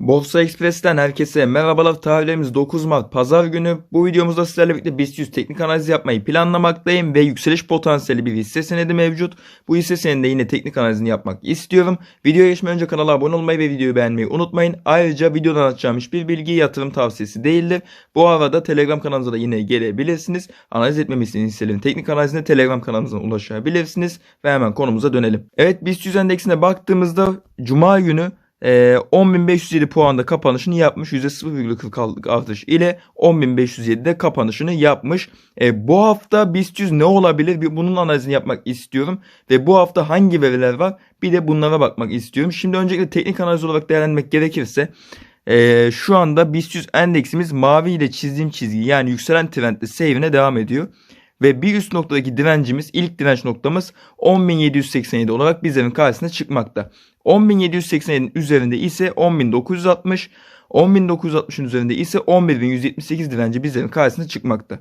Borsa Express'ten herkese merhabalar. Tarihlerimiz 9 Mart Pazar günü. Bu videomuzda sizlerle birlikte BIST 100 teknik analiz yapmayı planlamaktayım ve yükseliş potansiyeli bir hisse senedi mevcut. Bu hisse senedinde yine teknik analizini yapmak istiyorum. Videoya geçmeden önce kanala abone olmayı ve videoyu beğenmeyi unutmayın. Ayrıca videodan atacağım hiçbir bilgi yatırım tavsiyesi değildir. Bu arada Telegram kanalımıza da yine gelebilirsiniz. Analiz etmemi istediğiniz hisselerin teknik analizine Telegram kanalımızdan ulaşabilirsiniz. Ve hemen konumuza dönelim. Evet BIST 100 endeksine baktığımızda Cuma günü ee, 10.507 puanda kapanışını yapmış. %0,46'lık artış ile 10.507'de kapanışını yapmış. Ee, bu hafta BIST 100 ne olabilir? Bir bunun analizini yapmak istiyorum. Ve bu hafta hangi veriler var? Bir de bunlara bakmak istiyorum. Şimdi öncelikle teknik analiz olarak değerlendirmek gerekirse ee, şu anda BIST 100 endeksimiz mavi ile çizdiğim çizgi yani yükselen trendde seyrine devam ediyor. Ve bir üst noktadaki direncimiz ilk direnç noktamız 10.787 olarak bizlerin karşısına çıkmakta. 10.787'nin üzerinde ise 10.960, 10.960'ın üzerinde ise 11.178 direnci bizlerin karşısına çıkmakta.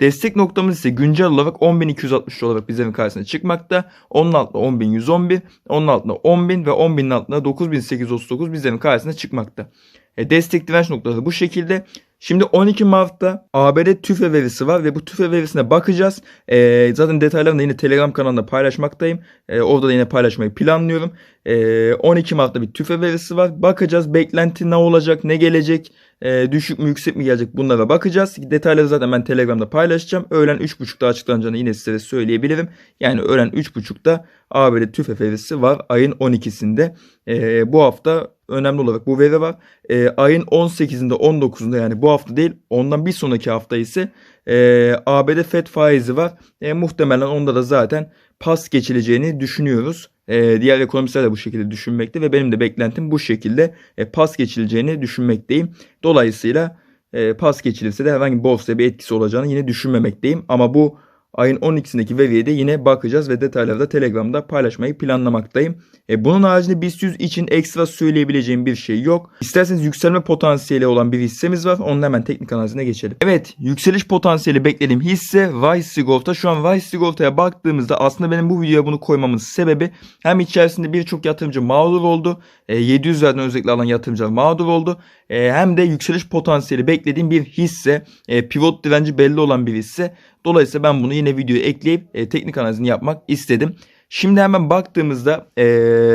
Destek noktamız ise güncel olarak 10.260 olarak bizlerin karşısına çıkmakta. Onun altında 10.111, onun altında 10.000 ve 10.000'in altında 9.839 bizlerin karşısına çıkmakta. E, destek direnç noktaları bu şekilde. Şimdi 12 Mart'ta ABD tüfe verisi var ve bu tüfe verisine bakacağız. Ee, zaten detaylarını da yine Telegram kanalında paylaşmaktayım. Ee, orada da yine paylaşmayı planlıyorum. Ee, 12 Mart'ta bir tüfe verisi var. Bakacağız beklenti ne olacak, ne gelecek, ee, düşük mü yüksek mi gelecek bunlara bakacağız. Detayları zaten ben Telegram'da paylaşacağım. Öğlen 3.30'da açıklanacağını yine size söyleyebilirim. Yani öğlen 3.30'da ABD tüfe verisi var ayın 12'sinde. Ee, bu hafta önemli olarak bu veri var. E, ayın 18'inde 19'unda yani bu hafta değil ondan bir sonraki hafta ise e, ABD FED faizi var. E, muhtemelen onda da zaten pas geçileceğini düşünüyoruz. E, diğer ekonomistler de bu şekilde düşünmekte ve benim de beklentim bu şekilde e, pas geçileceğini düşünmekteyim. Dolayısıyla e, pas geçilirse de herhangi bir borsaya bir etkisi olacağını yine düşünmemekteyim. Ama bu ayın 12'sindeki veriye de yine bakacağız ve detayları da Telegram'da paylaşmayı planlamaktayım. E, bunun haricinde BIST 100 için ekstra söyleyebileceğim bir şey yok. İsterseniz yükselme potansiyeli olan bir hissemiz var. Onun hemen teknik analizine geçelim. Evet yükseliş potansiyeli beklediğim hisse Vice Sigorta. Şu an Vice Sigorta'ya baktığımızda aslında benim bu videoya bunu koymamın sebebi hem içerisinde birçok yatırımcı mağdur oldu. E, 700'lerden özellikle alan yatırımcılar mağdur oldu. E, hem de yükseliş potansiyeli beklediğim bir hisse. E, pivot direnci belli olan bir hisse. Dolayısıyla ben bunu yine videoya ekleyip e, teknik analizini yapmak istedim. Şimdi hemen baktığımızda e,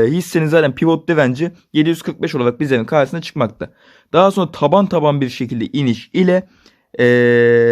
hissenin zaten pivot direnci 745 olarak bizlerin karşısına çıkmakta. Daha sonra taban taban bir şekilde iniş ile e,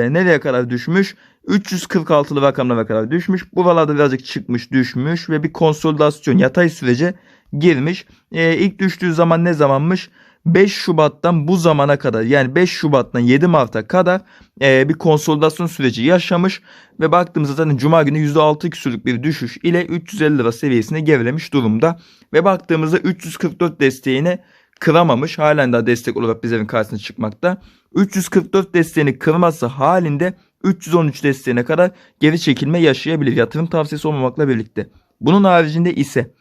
nereye kadar düşmüş? 346'lı rakamlara kadar düşmüş. Buralarda birazcık çıkmış düşmüş ve bir konsolidasyon yatay sürece girmiş. E, ilk düştüğü zaman ne zamanmış? 5 Şubat'tan bu zamana kadar yani 5 Şubat'tan 7 Mart'a kadar e, bir konsolidasyon süreci yaşamış ve baktığımızda zaten Cuma günü %6 küsürlük bir düşüş ile 350 lira seviyesine gerilemiş durumda ve baktığımızda 344 desteğini kıramamış. Halen daha destek olarak bizlerin karşısına çıkmakta. 344 desteğini kırması halinde 313 desteğine kadar geri çekilme yaşayabilir. Yatırım tavsiyesi olmamakla birlikte. Bunun haricinde ise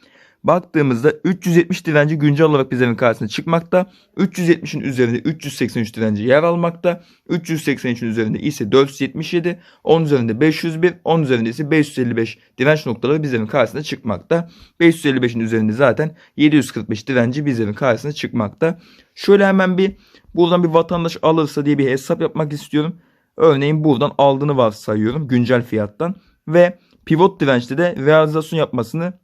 baktığımızda 370 direnci güncel olarak bizlerin karşısına çıkmakta. 370'in üzerinde 383 direnci yer almakta. 383'ün üzerinde ise 477, 10 üzerinde 501, 10 üzerinde ise 555 direnç noktaları bizlerin karşısına çıkmakta. 555'in üzerinde zaten 745 direnci bizlerin karşısına çıkmakta. Şöyle hemen bir buradan bir vatandaş alırsa diye bir hesap yapmak istiyorum. Örneğin buradan aldığını varsayıyorum güncel fiyattan ve pivot dirençte de realizasyon yapmasını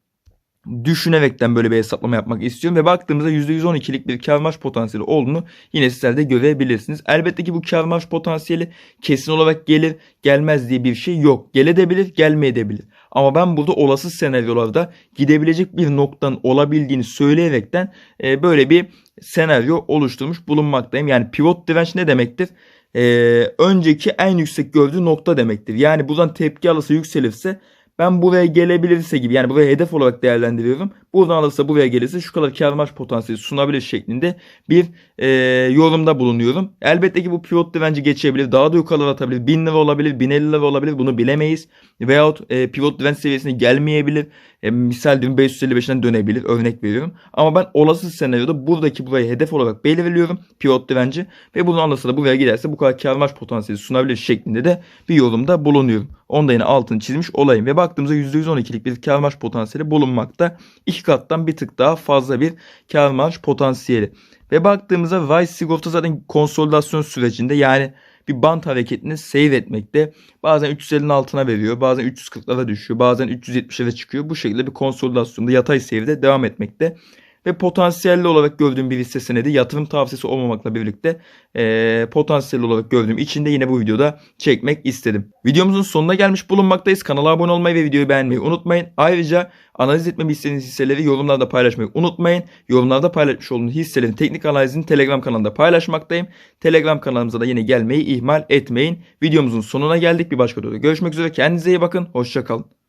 düşünerekten böyle bir hesaplama yapmak istiyorum. Ve baktığımızda %112'lik bir kar marj potansiyeli olduğunu yine sizler de görebilirsiniz. Elbette ki bu kar marj potansiyeli kesin olarak gelir gelmez diye bir şey yok. Gelebilir gelmeyebilir. Ama ben burada olası senaryolarda gidebilecek bir noktanın olabildiğini söyleyerekten e, böyle bir senaryo oluşturmuş bulunmaktayım. Yani pivot direnç ne demektir? E, önceki en yüksek gördüğü nokta demektir. Yani buradan tepki alırsa yükselirse ben buraya gelebilirse gibi yani buraya hedef olarak değerlendiriyorum. Buradan alırsa buraya gelirse şu kadar kar marj potansiyeli sunabilir şeklinde bir e, yorumda bulunuyorum. Elbette ki bu pivot direnci geçebilir. Daha da yukarılara atabilir. 1000 lira olabilir. 1050 lira olabilir. Bunu bilemeyiz. Veyahut e, pivot direnç seviyesine gelmeyebilir. E, misal diyorum 555'ten dönebilir. Örnek veriyorum. Ama ben olası senaryoda buradaki burayı hedef olarak belirliyorum. Pivot direnci. Ve bunu alırsa da buraya giderse bu kadar kar marj potansiyeli sunabilir şeklinde de bir yorumda bulunuyorum. Onda yine altını çizmiş olayım. Ve baktığımızda %112'lik bir kar marj potansiyeli bulunmakta. İki kattan bir tık daha fazla bir kar marj potansiyeli. Ve baktığımızda Vice sigorta zaten konsolidasyon sürecinde yani bir bant hareketini save etmekte. Bazen 350'nin altına veriyor. Bazen 340'lara düşüyor. Bazen 370'lere çıkıyor. Bu şekilde bir konsolidasyonda yatay seyrede devam etmekte. Ve potansiyelli olarak gördüğüm bir hisse senedi yatırım tavsiyesi olmamakla birlikte eee potansiyelli olarak gördüğüm için de yine bu videoda çekmek istedim. Videomuzun sonuna gelmiş bulunmaktayız. Kanala abone olmayı ve videoyu beğenmeyi unutmayın. Ayrıca analiz etmemi istediğiniz hisseleri yorumlarda paylaşmayı unutmayın. Yorumlarda paylaşmış olduğunuz hisselerin teknik analizini Telegram kanalında paylaşmaktayım. Telegram kanalımıza da yine gelmeyi ihmal etmeyin. Videomuzun sonuna geldik. Bir başka videoda görüşmek üzere. Kendinize iyi bakın. Hoşçakalın.